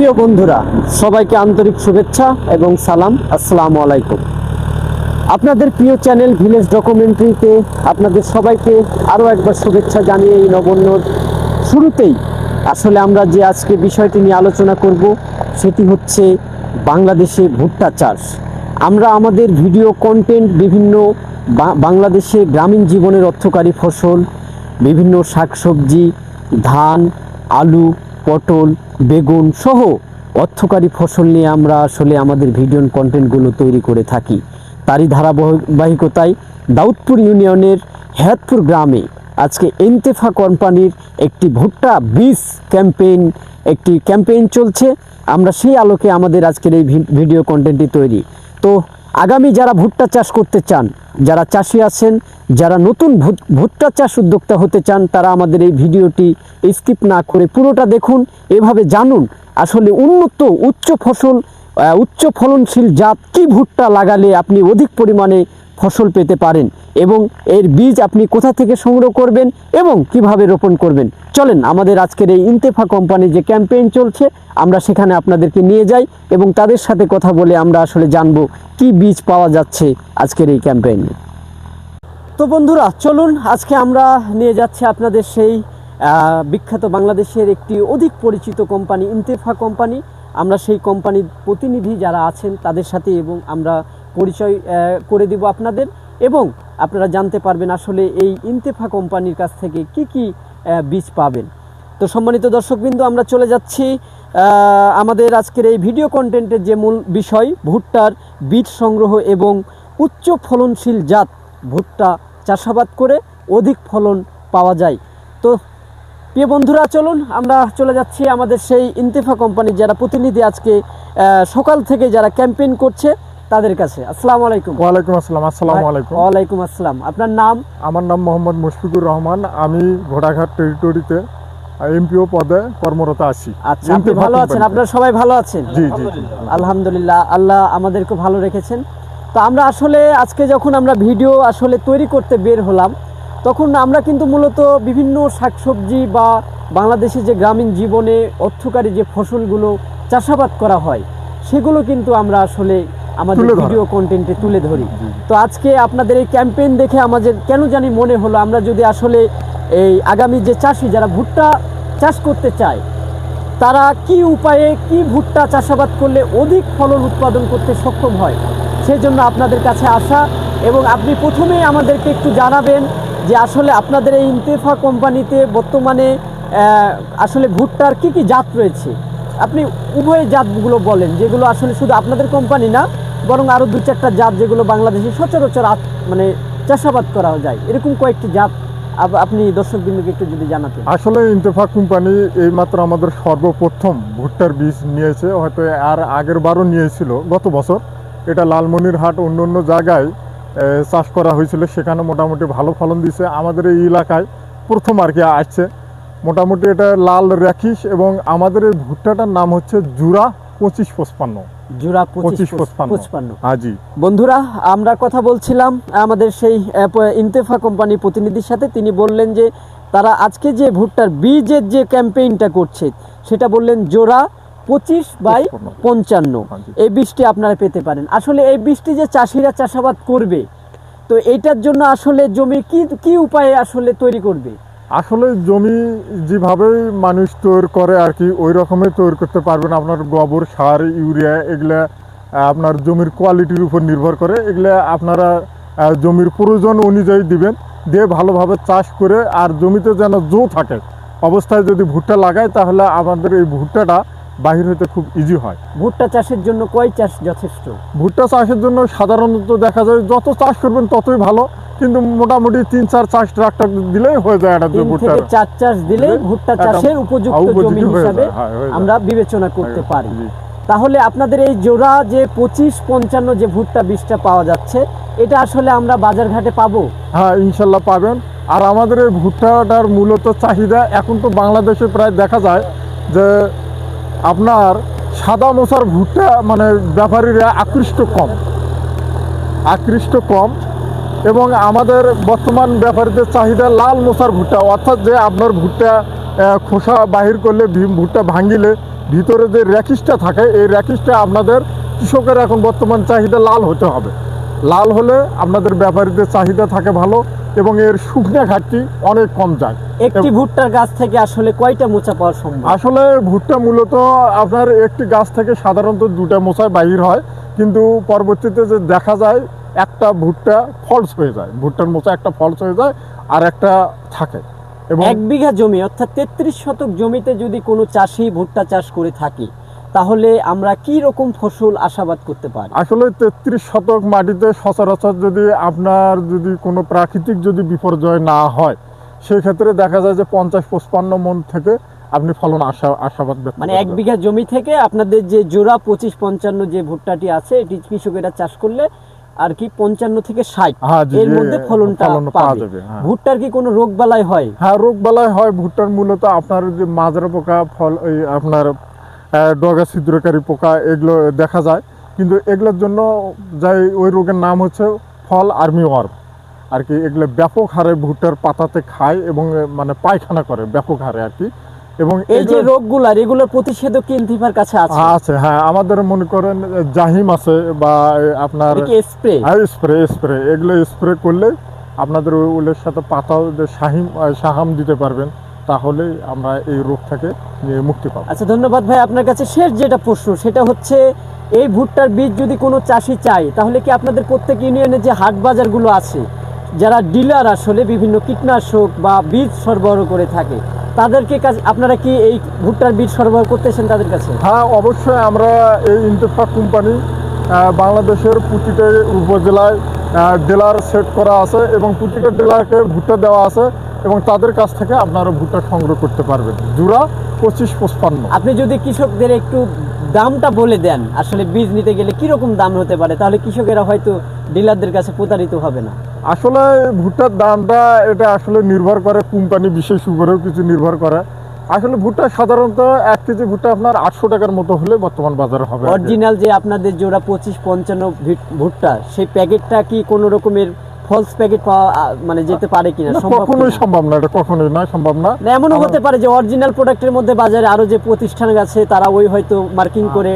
প্রিয় বন্ধুরা, সবাইকে আন্তরিক শুভেচ্ছা এবং সালাম। আসসালামু আলাইকুম। আপনাদের প্রিয় চ্যানেল ভিলেজ ডকুমেন্টারিতে আপনাদের সবাইকে আরও একবার শুভেচ্ছা জানিয়ে এই নবন্যর শুরুতেই আসলে আমরা যে আজকে বিষয়টি নিয়ে আলোচনা করব, সেটি হচ্ছে বাংলাদেশে ভুট্টা চাষ। আমরা আমাদের ভিডিও কন্টেন্ট বিভিন্ন বাংলাদেশে গ্রামীণ জীবনের অর্থকারী ফসল, বিভিন্ন শাকসবজি, ধান, আলু পটল, বেগুন সহ অর্থকারী ফসল নিয়ে আমরা আসলে আমাদের ভিডিও কন্টেন্টগুলো তৈরি করে থাকি। তারই ধারাবাহিকতায় দাউদপুর ইউনিয়নের হেয়াতপুর গ্রামে আজকে এনতেফা কোম্পানির একটি ভুট্টা বীজ ক্যাম্পেইন, একটি ক্যাম্পেইন চলছে। আমরা সেই আলোকে আমাদের আজকের এই ভিডিও কন্টেন্টটি তৈরি। তো আগামী যারা ভুট্টা চাষ করতে চান, যারা চাষি আছেন, যারা নতুন ভুট্টা চাষ উদ্যোক্তা হতে চান, তারা আমাদের এই ভিডিওটি স্কিপ না করে পুরোটা দেখুন, এভাবে জানুন আসলে উন্নত উচ্চ ফসল উচ্চ ফলনশীল জাত কি ভুট্টা লাগালে আপনি অধিক পরিমাণে ফসল পেতে পারেন এবং এর বীজ আপনি কোথা থেকে সংগ্রহ করবেন এবং কীভাবে রোপণ করবেন। চলেন আমাদের আজকের এই ইন্তেফা কোম্পানির যে ক্যাম্পেইন চলছে, আমরা সেখানে আপনাদেরকে নিয়ে যাই এবং তাদের সাথে কথা বলে আমরা আসলে জানব কি বীজ পাওয়া যাচ্ছে আজকের এই ক্যাম্পেইনে তো বন্ধুরা, চলুন আজকে আমরা নিয়ে যাচ্ছি আপনাদের সেই বিখ্যাত বাংলাদেশের একটি অধিক পরিচিত কোম্পানি, ইন্তেফা কোম্পানি। আমরা সেই কোম্পানির প্রতিনিধি যারা আছেন তাদের সাথে এবং আমরা পরিচয় করে দিব আপনাদের এবং আপনারা জানতে পারবেন আসলে এই ইন্তেফা কোম্পানির কাছ থেকে কি কি বীজ পাবেন। তো সম্মানিত দর্শকবৃন্দ, আমরা চলে যাচ্ছি আমাদের আজকের এই ভিডিও কন্টেন্টের যে মূল বিষয়, ভুট্টার বীজ সংগ্রহ এবং উচ্চ ফলনশীল জাত ভুট্টা চাষাবাদ করে অধিক ফলন পাওয়া যায়। তো প্রিয় বন্ধুরা, চলুন আমরা চলে যাচ্ছি আমাদের সেই ইন্তেফা কোম্পানির যারা প্রতিনিধি আজকে সকাল থেকে যারা ক্যাম্পেইন করছে তাদের কাছে। আসসালামু আলাইকুম। ওয়ালাইকুম আসসালাম আসসালামু আলাইকুম। ওয়ালাইকুম আসসালাম। আপনার নাম? আমার নাম মোহাম্মদ মুশফিকুর রহমান। আমি ঘোড়াঘাট টেরিটরিতে এমপিও পদে কর্মরত আছি। আচ্ছা আপনি ভালো আছেন। আপনারা সবাই ভালো আছেন? জি জি। আলহামদুলিল্লাহ। আল্লাহ আমাদেরকে ভালো রেখেছেন। তো আমরা আসলে আজকে যখন আমরা ভিডিও আসলে তৈরি করতে বের হলাম তখন আমরা কিন্তু মূলত বিভিন্ন শাকসবজি বা বাংলাদেশে যে গ্রামীণ জীবনে অর্থকারী যে ফসলগুলো চাষাবাদ করা হয় সেগুলো কিন্তু আমরা আসলে আমাদের ভিডিও কন্টেন্টে তুলে ধরি। তো আজকে আপনাদের এই ক্যাম্পেইন দেখে আমাদের কেন জানি মনে হলো আমরা যদি আসলে এই আগামী যে চাষি যারা ভুট্টা চাষ করতে চায় তারা কি উপায়ে কি ভুট্টা চাষাবাদ করলে অধিক ফলন উৎপাদন করতে সক্ষম হয় সেজন্য আপনাদের কাছে আসা এবং আপনি প্রথমেই আমাদেরকে একটু জানাবেন যে আসলে আপনাদের এই ইন্তেফা কোম্পানিতে বর্তমানে আসলে ভুট্টার কি কি জাত রয়েছে আপনি উভয় জাতগুলো বলেন যেগুলো আসলে শুধু আপনাদের কোম্পানি না বরং আরও দু চারটা জাত যেগুলো বাংলাদেশে সচরাচর মানে চাষাবাদ করা যায়। এরকম কয়েকটি জাত আপ- আপনি দর্শক বিন্দুকে একটু যদি জানাতেন। আসলে ইন্তেফাক কোম্পানি এইমাত্র আমাদের সর্বপ্রথম ভুট্টার বীজ নিয়েছে, হয়তো আর আগের বারও নিয়েছিল গত বছর। এটা লালমনিরহাট অন্য অন্য জায়গায় চাষ করা হয়েছিল, সেখানে মোটামুটি ভালো ফলন দিছে। আমাদের এই এলাকায় প্রথম আর কি আসছে। মোটামুটি এটা লাল র্যাকিস এবং আমাদের এই ভুট্টাটার নাম হচ্ছে জুরা পঁচিশ পঁচপান্ন। জোড়া পঁচিশ পঁচিশ পঁচপান্ন। পঁচপান্ন। বন্ধুরা আমরা কথা বলছিলাম আমাদের সেই ইন্তেফা কোম্পানি প্রতিনিধির সাথে। তিনি বললেন যে তারা আজকে যে ভুট্টার বীজের যে ক্যাম্পেইনটা করছে সেটা বললেন জোড়া পঁচিশ বাই পঞ্চান্ন। এই বীজটি আপনারা পেতে পারেন। আসলে এই বীজটি যে চাষিরা চাষাবাদ করবে তো এটার জন্য আসলে জমি কি কি উপায়ে আসলে তৈরি করবে? আসলে জমি যেভাবে মানুষ তৈরি করে আর কি, ওই রকমই তৈরি করতে পারবেন আপনার গোবর, সার, ইউরিয়া, এগুলা আপনার জমির কোয়ালিটির উপর নির্ভর করে। এগুলা আপনারা জমির প্রয়োজন অনুযায়ী দিবেন। দিয়ে ভালোভাবে চাষ করে আর জমিতে যেন জো থাকে, অবস্থায় যদি ভুট্টা লাগায়, তাহলে আমাদের এই ভুট্টাটা বাহির হতে খুব ইজি হয়। ভুট্টা চাষের জন্য কয় চাষ যথেষ্ট? ভুট্টা চাষের জন্য সাধারণত দেখা যায় যত চাষ করবেন ততই ভালো কিন্তু মোটামুটি তিন চার চাষ ট্রাক্টর দিলেই হয়ে যায় তিন ভুট্টা চার চাষ দিলে ভুট্টা চাষের উপযুক্ত জমি হিসাবে হ্যাঁ, হয়ে। আমরা বিবেচনা করতে পারি। তাহলে আপনাদের এই জোড়া যে পঁচিশ পঞ্চান্ন যে ভুট্টা বীজটা পাওয়া যাচ্ছে এটা আসলে আমরা বাজার ঘাটে পাবো? হ্যাঁ ইনশাল্লাহ পাবেন। আর আমাদের এই ভুট্টাটার মূলত চাহিদা এখন তো বাংলাদেশে প্রায় দেখা যায় যে আপনার সাদা মশার ভুট্টা মানে ব্যাপারীরা আকৃষ্ট কম। আকৃষ্ট কম। এবং আমাদের বর্তমান ব্যাপারীদের চাহিদা লাল মশার ভুট্টা, অর্থাৎ যে আপনার ভুট্টা খোসা বাহির করলে, ভি- ভুট্টা ভাঙিলে, ভিতরে যে র্যাকিসটা থাকে, এই র্যাকিসটা আপনাদের কৃষকের এখন বর্তমান চাহিদা লাল হতে হবে। লাল হলে আপনাদের ব্যাপারীদের চাহিদা থাকে ভালো। এবং এর শুকনা ঘাটতি অনেক কম যায়। একটি ভুট্টার গাছ থেকে আসলে কয়টা মোচা পাওয়া সম্ভব? আসলে ভুট্টা মূলত আপনার একটি গাছ থেকে সাধারণত দুটা মোচায় বাহির হয় কিন্তু পরবর্তীতে যে দেখা যায় একটা ভুট্টা ফলস হয়ে যায়। ভুট্টার মোচা একটা ফলস হয়ে যায় আর একটা থাকে। এবং এক বিঘা জমি অর্থাৎ তেত্রিশ শতক জমিতে যদি কোনো চাষি ভুট্টা চাষ করে থাকে তাহলে আমরা কি রকম ফসল আশাবাদ করতে পারি? আসলে তেত্রিশ শতক মাটিতে সচরাচর যদি আপনার যদি কোনো প্রাকৃতিক যদি বিপর্যয় না হয় সেক্ষেত্রে দেখা যায় যে পঞ্চাশ পঁচপান্ন মন থেকে আপনি ফলন আশা আশাবাদ মানে এক বিঘা জমি থেকে আপনাদের যে জোড়া পঁচিশ পঞ্চান্ন যে ভুট্টাটি আছে এটি কৃষকেরা চাষ করলে আর কি পঞ্চান্ন থেকে ষাট হ্যাঁ, এর মধ্যে ফলনটা ফলন পাওয়া যাবে, হ্যাঁ। ভুট্টার কি কোনো রোগ বালাই হয়? হ্যাঁ রোগ বালাই হয়। ভুট্টার মূলত আপনার যে মাজরা পোকা ফল আপনার ডগা ছিদ্রকারী পোকা এগুলো দেখা যায়। কিন্তু এগুলোর জন্য যাই ওই রোগের নাম হচ্ছে ফল আর্মি ওয়ার্ম। আর কি এগুলো ব্যাপক হারে ভুট্টার পাতাতে খায় এবং মানে পায়খানা করে ব্যাপক হারে আর কি। এবং এই যে এগুলো- রোগগুলা এগুলোর প্রতিষেধক কি ইন্তিফার কাছে আছে? আছে হ্যাঁ। আমাদের মনে করেন জাহিম আছে বা আপনার স্প্রে হ্যাঁ স্প্রে স্প্রে এগুলো স্প্রে করলে আপনাদের ওই উলের সাথে পাতা শাহিম সাহাম দিতে পারবেন। তাহলে আমরা এই রোগ থেকে মুক্তি পাবো। আচ্ছা ধন্যবাদ ভাই। আপনার কাছে শেষ যেটা প্রশ্ন সেটা হচ্ছে এই ভুট্টার বীজ যদি কোনো চাষি চায় তাহলে কি আপনাদের প্রত্যেক ইউনিয়নে যে হাট বাজারগুলো আছে যারা ডিলার আসলে বিভিন্ন কীটনাশক বা বীজ সরবরাহ করে থাকে তাদেরকে কাছে আপনারা কি এই ভুট্টার বীজ সরবরাহ করতেছেন তাদের কাছে? হ্যাঁ অবশ্যই আমরা এই ইন্তেফাক কোম্পানি বাংলাদেশের প্রতিটা উপজেলায় ডিলার সেট করা আছে এবং প্রতিটা ডিলারকে ভুট্টা দেওয়া আছে। এবং তাদের কাছ থেকে আপনারা ভুট্টা সংগ্রহ করতে পারবেন। জুড়া পঁচিশ পঁচপান্ন। আপনি যদি কৃষকদের একটু দামটা বলে দেন আসলে বীজ নিতে গেলে কীরকম দাম হতে পারে তাহলে কৃষকেরা হয়তো ডিলারদের কাছে প্রতারিত হবে না। আসলে ভুট্টার দামটা এটা আসলে নির্ভর করে কোম্পানি বিশেষ উপরেও কিছু নির্ভর করে। আসলে ভুট্টা সাধারণত এক কেজি ভুট্টা আপনার আটশো টাকার মতো হলে বর্তমান বাজারে হবে অরিজিনাল যে আপনাদের জোড়া পঁচিশ পঞ্চান্ন ভুট্টা সেই প্যাকেটটা কি কোনো রকমের ফলস প্যাকেট পাওয়া মানে যেতে পারে কিনা কখনোই সম্ভব না এটা কখনোই নয় সম্ভব না। না, এমনও হতে পারে যে অরিজিনাল প্রোডাক্টের মধ্যে বাজারে আরও যে প্রতিষ্ঠান আছে তারা ওই হয়তো মার্কিং করে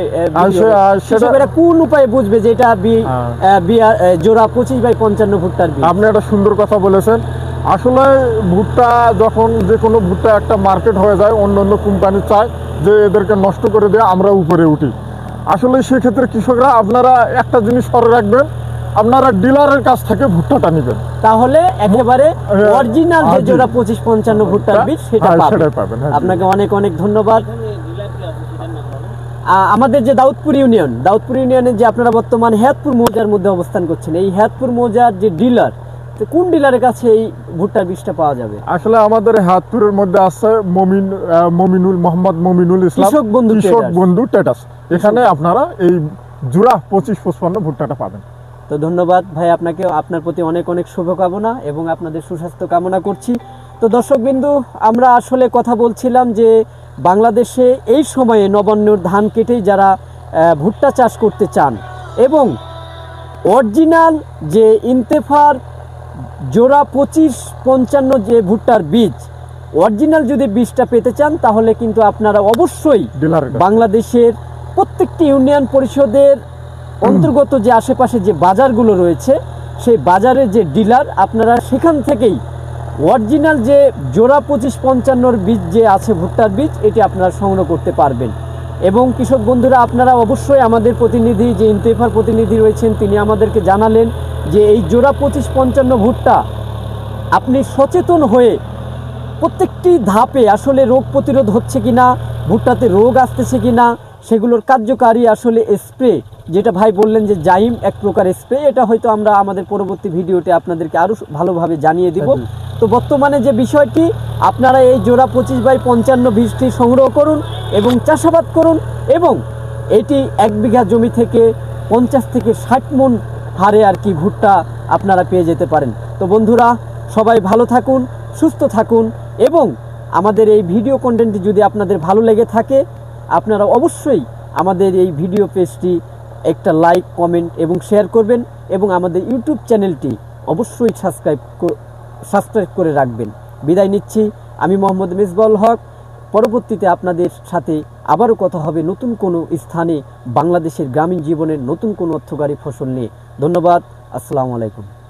সেটা- কোন উপায়ে বুঝবে যে এটা বি- হ্যাঁ। জোড়া পঁচিশ বাই পঞ্চান্ন ভুট্টার আপনি একটা সুন্দর কথা বলেছেন। আসলে ভুট্টা যখন যে কোনো ভুট্টা একটা মার্কেট হয়ে যায় অন্য অন্য কোম্পানি চায় যে এদেরকে নষ্ট করে দিয়ে আমরা উপরে উঠি। আসলে সেক্ষেত্রে কৃষকরা আপনারা একটা জিনিস করে রাখবেন আপনারা ডিলারের কাছ থেকে ভুট্টাটা নেবেন। তাহলে একেবারে হ্যাঁ, অরিজিনাল যে হ্যাঁ, জোড়া পঁচিশ পঞ্চান্ন ভুট্টার বীজ সেটা হ্যাঁ, পাবেন। হ্যাঁ। আপনাকে অনেক অনেক ধন্যবাদ। আমাদের যে দাউদপুর ইউনিয়ন দাউদপুর ইউনিয়নের যে আপনারা বর্তমান হেয়াতপুর মৌজার মধ্যে অবস্থান করছেন এই হেয়াতপুর মৌজার যে ডিলার কোন ডিলারের কাছে এই ভুট্টার বীজটা পাওয়া যাবে? আসলে আমাদের হাতপুরের মধ্যে আছে মমিন মমিনুল মোহাম্মদ মমিনুল ইসলাম। কৃষক বন্ধু কৃষক বন্ধু টেটাস এখানে আপনারা এই জুড়া পঁচিশ পঁচপান্ন ভুট্টাটা পাবেন। তো ধন্যবাদ ভাই আপনাকে আপনার প্রতি অনেক অনেক শুভকামনা এবং আপনাদের সুস্বাস্থ্য কামনা করছি। তো দর্শকবিন্দু আমরা আসলে কথা বলছিলাম যে বাংলাদেশে এই সময়ে নবান্নর ধান কেটেই যারা ভুট্টা চাষ করতে চান এবং অরিজিনাল যে ইন্তেফার জোড়া পঁচিশ পঞ্চান্ন যে ভুট্টার বীজ অরিজিনাল যদি বীজটা পেতে চান তাহলে কিন্তু আপনারা অবশ্যই বাংলাদেশের প্রত্যেকটি ইউনিয়ন পরিষদের অন্তর্গত যে আশেপাশে যে বাজারগুলো রয়েছে, সেই বাজারের যে ডিলার, আপনারা সেখান থেকেই অরিজিনাল যে জোড়া পঁচিশ পঞ্চান্নর বীজ যে আছে ভুট্টার বীজ, এটি আপনারা সংগ্রহ করতে পারবেন। এবং কৃষক বন্ধুরা, আপনারা অবশ্যই আমাদের প্রতিনিধি, যে ইন্তেফার প্রতিনিধি রয়েছেন, তিনি আমাদেরকে জানালেন যে এই জোড়া পঁচিশ পঞ্চান্ন ভুট্টা আপনি সচেতন হয়ে প্রত্যেকটি ধাপে আসলে রোগ প্রতিরোধ হচ্ছে কিনা, ভুট্টাতে রোগ আসতেছে কিনা সেগুলোর কার্যকারী আসলে স্প্রে যেটা ভাই বললেন যে জাইম এক প্রকার স্প্রে এটা হয়তো আমরা আমাদের পরবর্তী ভিডিওতে আপনাদেরকে আরও ভালোভাবে জানিয়ে দিব। তো বর্তমানে যে বিষয়টি আপনারা এই জোড়া পঁচিশ বাই পঞ্চান্ন বীজটি সংগ্রহ করুন এবং চাষাবাদ করুন এবং এটি এক বিঘা জমি থেকে পঞ্চাশ থেকে ষাট মন হারে আর কি ভুট্টা আপনারা পেয়ে যেতে পারেন। তো বন্ধুরা সবাই ভালো থাকুন সুস্থ থাকুন এবং আমাদের এই ভিডিও কন্টেন্টটি যদি আপনাদের ভালো লেগে থাকে আপনারা অবশ্যই আমাদের এই ভিডিও পেজটি একটা লাইক, কমেন্ট এবং শেয়ার করবেন এবং আমাদের ইউটিউব চ্যানেলটি অবশ্যই সাবস্ক্রাইব সাবস্ক্রাইব করে রাখবেন। বিদায় নিচ্ছি। আমি মোহাম্মদ মিসবাউল হক। পরবর্তীতে আপনাদের সাথে আবারও কথা হবে নতুন কোনো স্থানে বাংলাদেশের গ্রামীণ জীবনের নতুন কোনো অর্থকারী ফসল নিয়ে। ধন্যবাদ। আসসালামু আলাইকুম।